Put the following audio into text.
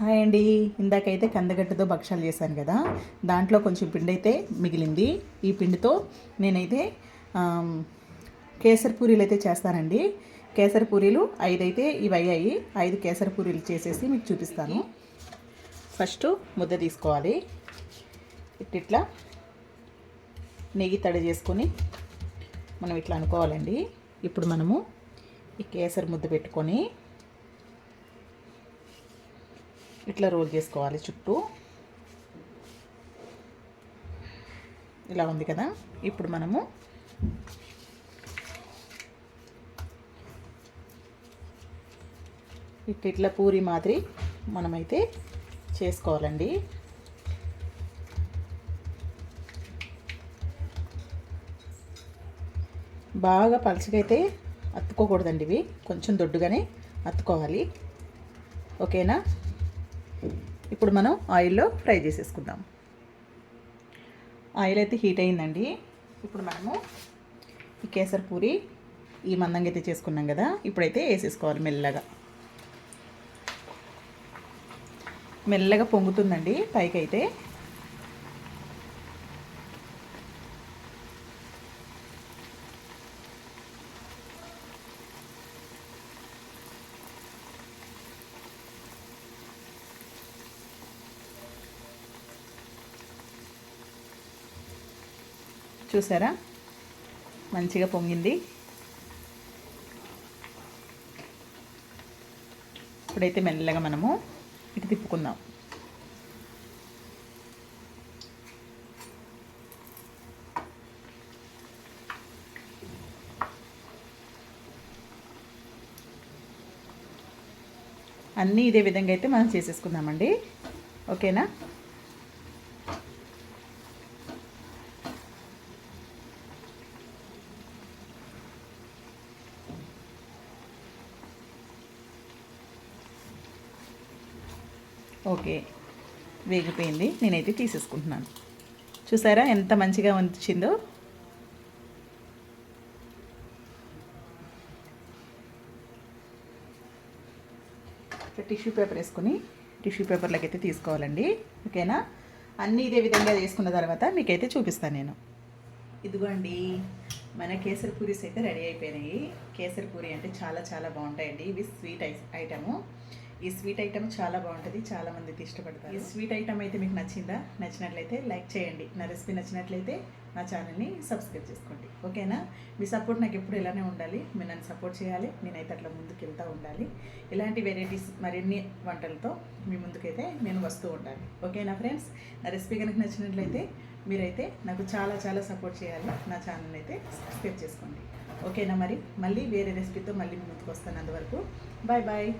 Hi అండి. ఇందాకైతే కందగడ్డతో భక్షాలు చేశాను కదా. దాంట్లో కొంచెం పిండి అయితే మిగిలింది. ఈ పిండితో నేనైతే కేసర్ పూరీలు అయితే చేస్తానండి. కేసరి పూరీలు ఐదు అయితే ఇవి అయ్యాయి. ఐదు కేసరి పూరీలు చేసేసి మీకు చూపిస్తాను. ఫస్ట్ ముద్ద తీసుకోవాలి. ఇట్లా నెయ్యి తడి చేసుకొని మనం ఇట్లా అనుకోవాలండి. ఇప్పుడు మనము ఈ కేసర్ ముద్ద పెట్టుకొని ఇట్లా రోల్ చేసుకోవాలి చుట్టూ. ఇలా ఉంది కదా. ఇప్పుడు మనము ఇట్లా ఇట్లా పూరి మాదిరి మనమైతే చేసుకోవాలండి. బాగా పలచగైతే అతుక్కోకూడదండి ఇవి. కొంచెం దొడ్డుగానే అతుక్కోవాలి. ఓకేనా? ఇప్పుడు మనం ఆయిల్లో ఫ్రై చేసేసుకుందాం. ఆయిల్ అయితే హీట్ అయిందండి. ఇప్పుడు మనము ఈ కేసరి పూరి ఈ మందంగా అయితే చేసుకున్నాం కదా. ఇప్పుడైతే వేసేసుకోవాలి మెల్లగా. మెల్లగా పొంగుతుందండి. పైకి అయితే చూసారా? మంచిగా పొంగింది. ఇప్పుడైతే మెల్లగా మనము ఇటు తిప్పుకుందాం. అన్నీ ఇదే విధంగా అయితే మనం చేసేసుకుందామండి. ఓకేనా? ఓకే. వేగిపోయింది. నేనైతే తీసేసుకుంటున్నాను. చూసారా ఎంత మంచిగా వచ్చిందో టిష్యూ పేపర్ వేసుకొని టిష్యూ పేపర్లోకి అయితే తీసుకోవాలండి. ఓకేనా? అన్నీ ఇదే విధంగా చేసుకున్న తర్వాత మీకైతే చూపిస్తాను నేను. ఇదిగోండి. మన కేసరి పూరీస్ అయితే రెడీ అయిపోయినాయి. కేసరి పూరి అంటే చాలా చాలా బాగుంటాయండి. ఇవి స్వీట్ ఐ ఐటము. ఈ స్వీట్ ఐటమ్ చాలా బాగుంటుంది చాలా మందికి ఇష్టపడతారు. ఈ స్వీట్ ఐటమ్ అయితే మీకు నచ్చిందా? నచ్చినట్లయితే లైక్ చేయండి. నా రెసిపీ నచ్చినట్లయితే నా ఛానల్ని సబ్స్క్రైబ్ చేసుకోండి. ఓకేనా? మీ సపోర్ట్ నాకు ఎప్పుడు ఇలానే ఉండాలి. మీరు నన్ను సపోర్ట్ చేయాలి. నేనైతే అట్లా ముందుకు వెళ్తూ ఉండాలి. ఇలాంటి వెరైటీస్ మరిన్ని వంటలతో మీ ముందుకైతే నేను వస్తూ ఉండాలి. ఓకేనా ఫ్రెండ్స్? నా రెసిపీ కనుక నచ్చినట్లయితే మీరైతే నాకు చాలా చాలా సపోర్ట్ చేయాలి. నా ఛానల్ అయితే సబ్స్క్రైబ్ చేసుకోండి. ఓకేనా మరి? మళ్ళీ వేరే రెసిపీతో మళ్ళీ మీ ముందుకు వస్తాను. అంతవరకు బాయ్ బాయ్.